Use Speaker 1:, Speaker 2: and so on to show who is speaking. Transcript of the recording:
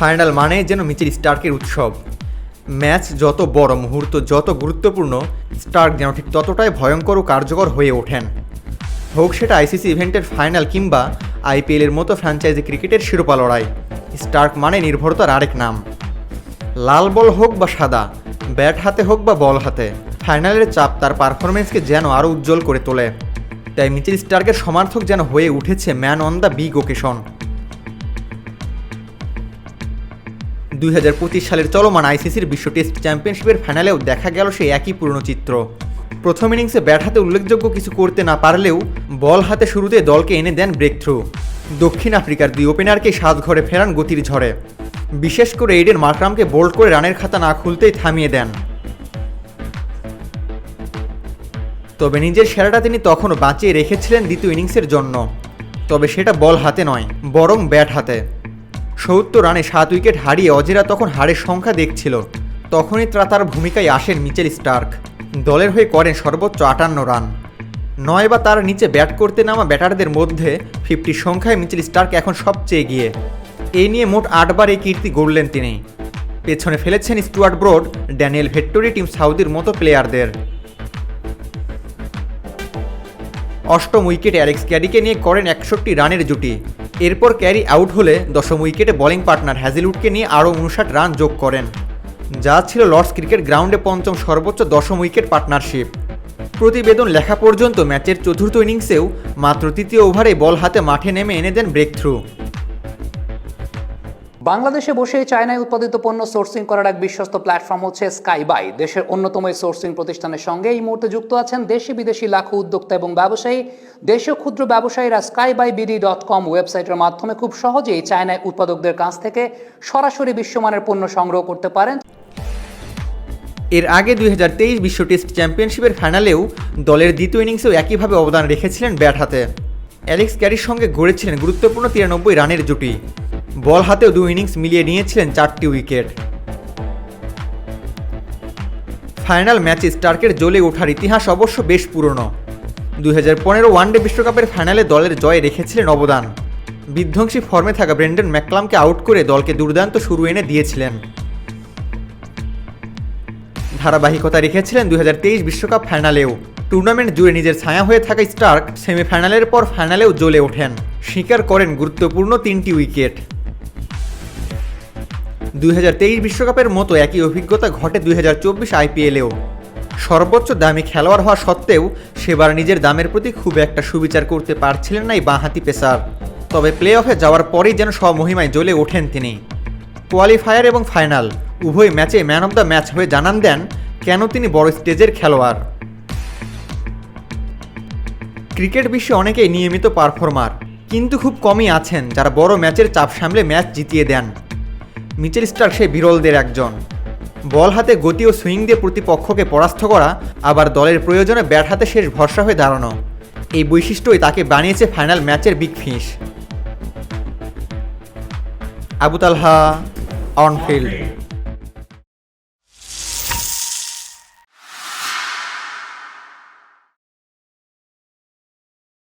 Speaker 1: Final মানে যেন Mitchell স্টার্কের উৎসব। ম্যাচ যত বড় মুহূর্ত, যত গুরুত্বপূর্ণ, স্টার্ক যেন ঠিক ততটাই ভয়ঙ্কর ও কার্যকর হয়ে ওঠেন। হোক সেটা আইসিসি ইভেন্টের ফাইনাল কিংবা আইপিএলের মতো ফ্র্যাঞ্চাইজি ক্রিকেটের শিরোপা লড়াই। স্টার্ক মানে নির্ভরতার আরেক নাম। লাল বল হোক বা সাদা, ব্যাট হাতে হোক বা বল হাতে, ফাইনালের চাপ তার পারফরমেন্সকে যেন আরও উজ্জ্বল করে তোলে। তাই মিচেল স্টার্কের সমর্থক যেন হয়ে উঠেছে man on the big occasion. দুই হাজার পঁচিশ সালের চলমান আইসিসির বিশ্ব টেস্ট চ্যাম্পিয়নশিপের ফাইনালেও দেখা গেল সেই একই পুরনো চিত্র। প্রথম ইনিংসে ব্যাট হাতে উল্লেখযোগ্য কিছু করতে না পারলেও বল হাতে শুরুতে দলকে এনে দেন ব্রেক থ্রু দক্ষিণ আফ্রিকার দুই ওপেনারকে সাত ঘরে ফেরান গতির ঝড়ে। বিশেষ করে এইডেন মার্করামকে বোল্ড করে রানের খাতা না খুলতেই থামিয়ে দেন। তবে নিজের সেরাটা তিনি তখনও বাঁচিয়ে রেখেছিলেন দ্বিতীয় ইনিংসের জন্য। তবে সেটা বল হাতে নয়, বরং ব্যাট হাতে। সত্তর রানে সাত উইকেট হারিয়ে অজেরা তখন হারের সংখ্যা দেখছিল। তখনই তারা ভূমিকায় আসেন মিচেল স্টার্ক। দলের হয়ে করেন সর্বোচ্চ আটান্ন রান। নয় বা তার নিচে ব্যাট করতে নামা ব্যাটারদের মধ্যে ফিফটি সংখ্যায় মিচেল স্টার্ক এখন সবচেয়ে এগিয়ে। এই নিয়ে মোট আটবার এই কীর্তি গড়লেন তিনি। পেছনে ফেলেছেন Stuart Broad, Daniel Vettori Tim সাউদির মতো প্লেয়ারদের। অষ্টম উইকেটে অ্যালেক্স ক্যারিকে নিয়ে করেন একষট্টি রানের জুটি। এরপর ক্যারি আউট হলে দশম উইকেটে বলিং পার্টনার হ্যাজিলউডকে নিয়ে আরও উনষাট রান যোগ করেন, যা ছিল লর্ডস ক্রিকেট গ্রাউন্ডে পঞ্চম সর্বোচ্চ দশম উইকেট পার্টনারশিপ। প্রতিবেদন লেখা পর্যন্ত ম্যাচের চতুর্থ ইনিংসেও মাত্র তৃতীয় ওভারে বল হাতে মাঠে নেমে এনে দেন ব্রেক থ্রু
Speaker 2: বাংলাদেশে বসে চায়নায় উৎপাদিত পণ্য সোর্সিং করার এক বিশ্বস্ত প্ল্যাটফর্ম হচ্ছে স্কাইবাই। দেশের অন্যতম এই সোর্সিং প্রতিষ্ঠানের সঙ্গে এই মুহূর্তে যুক্ত আছেন দেশি বিদেশি লাখো উদ্যোক্তা এবং ব্যবসায়ী। দেশীয় ক্ষুদ্র ব্যবসায়ীরা sky buy BD dot com ওয়েবসাইটের মাধ্যমে খুব সহজেই চায়নায় উৎপাদকদের কাছ থেকে সরাসরি বিশ্বমানের পণ্য সংগ্রহ করতে পারেন।
Speaker 1: এর আগে দুই বিশ্ব টেস্ট চ্যাম্পিয়নশিপের ফাইনালেও দলের দ্বিতীয় ইনিংসেও একইভাবে অবদান রেখেছিলেন ব্যাট হাতে। অ্যালেক্স ক্যারির সঙ্গে গড়েছিলেন গুরুত্বপূর্ণ তিরানব্বই রানের জুটি। বল হাতেও দুই ইনিংস মিলিয়ে নিয়েছিলেন চারটি উইকেট। ফাইনাল ম্যাচে স্টার্কের জ্বলে ওঠার ইতিহাস অবশ্য বেশ পুরনো। দুই হাজার পনেরো ওয়ানডে বিশ্বকাপের ফাইনালে দলের জয়ে রেখেছিলেন অবদান। বিধ্বংসী ফর্মে থাকা ব্রেন্ডন ম্যাকলামকে আউট করে দলকে দুর্দান্ত শুরু এনে দিয়েছিলেন। ধারাবাহিকতা রেখেছিলেন দুই বিশ্বকাপ ফাইনালেও। টুর্নামেন্ট জুড়ে নিজের ছায়া হয়ে থাকা স্টার্ক সেমিফাইনালের পর ফাইনালেও জ্বলে ওঠেন। স্বীকার করেন গুরুত্বপূর্ণ তিনটি উইকেট। দুই বিশ্বকাপের মতো একই অভিজ্ঞতা ঘটে দুই হাজার চব্বিশ আইপিএলেও সর্বোচ্চ দামি খেলোয়াড় হওয়া সত্ত্বেও সেবার নিজের দামের প্রতি খুব একটা সুবিচার করতে পারছিলেন না এই বাঁহাতি পেসার। তবে প্লে অফে যাওয়ার পরেই যেন স্বমহিমায় জ্বলে ওঠেন তিনি। কোয়ালিফায়ার এবং ফাইনাল, উভয় ম্যাচে ম্যান অব দ্য ম্যাচ হয়ে জানান দেন, কেন তিনি বড় স্টেজের খেলোয়াড়? ক্রিকেট বিশ্বে অনেকেই নিয়মিত পারফর্মার, কিন্তু খুব কমই আছেন যারা বড় ম্যাচের চাপ সামলে ম্যাচ জিতিয়ে দেন। মিচেল স্টার্ক সেই বিরলদের একজন। বল হাতে গতি ও সুইং দিয়ে প্রতিপক্ষকে পরাস্ত করা, আবার দলের প্রয়োজনে ব্যাট হাতে শেষ ভরসা হয়ে দাঁড়ানো। এই বৈশিষ্ট্যই তাকে বানিয়েছে ফাইনাল ম্যাচের বিগ ফিস আবুতালহা অনফিল্ড